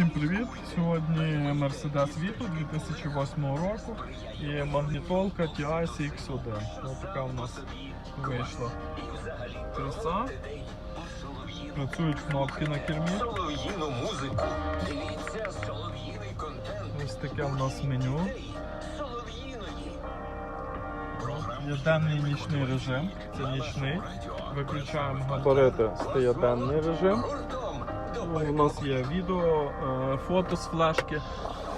Всім привіт! Сьогодні Mercedes Vito 2008 року і магнітолка TI CX1. Ось така у нас вийшла краса. Працюють кнопки на кермі. Ось таке у нас меню. Є денний і нічний режим. Це нічний. Виключаємо габарити, стає денний режим. Гуртом У нас є відео, е, фото з флешки,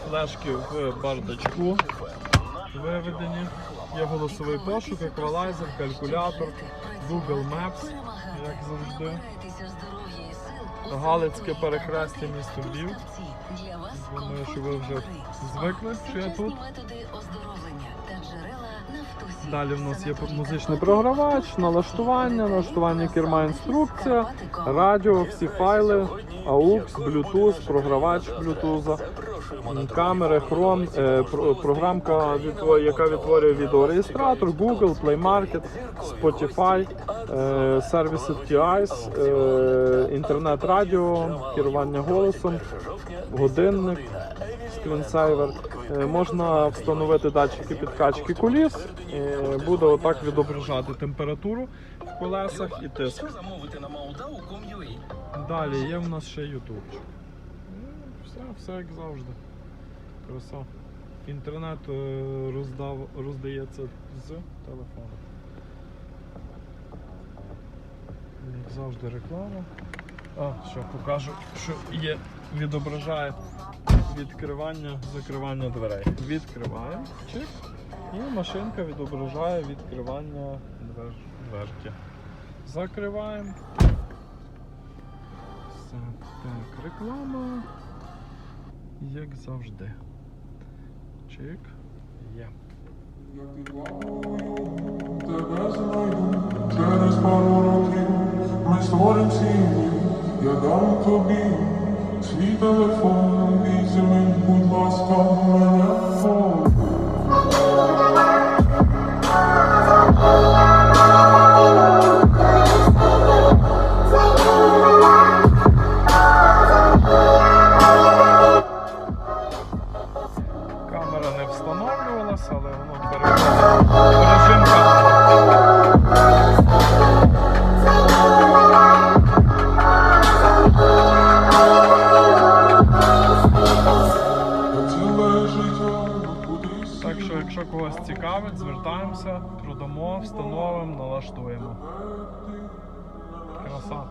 флешки в бардачку виведені. Є голосовий пошук, еквалайзер, калькулятор, Google Maps, як завжди. Галицьке перехрестя місто Львів. Думаю, що ви вже звикли, що я тут. Далі в нас є музичний програвач, налаштування, налаштування керма інструкція, радіо, всі файли, AUX, Bluetooth, програвач Bluetooth, камери, хром, е, про- програмка, яка відтворює відеореєстратор, Google, Play Market, Spotify, е, сервіси TIS, е, інтернет-радіо, керування голосом, годинник, скрінсейвер. Можна встановити датчики підкачки коліс. Буде отак відображати температуру в колесах і тиск. Далі є в нас ще YouTube. Все, все як завжди. Краса. Інтернет е, роздав, роздається з телефону. Як завжди реклама. А, що покажу, що є, відображає відкривання, закривання дверей. Відкриваємо, чик, і машинка відображає відкривання двер, дверки. Закриваємо. Все, так, реклама. Як завжди. Чик. Є. Тебе знайду через пару років. Ми створим сім'ю, я дам тобі свій телефон, візьми, будь ласка, мене Так що, якщо когось цікавить, звертаємося, продамо, встановимо, налаштуємо. Краса.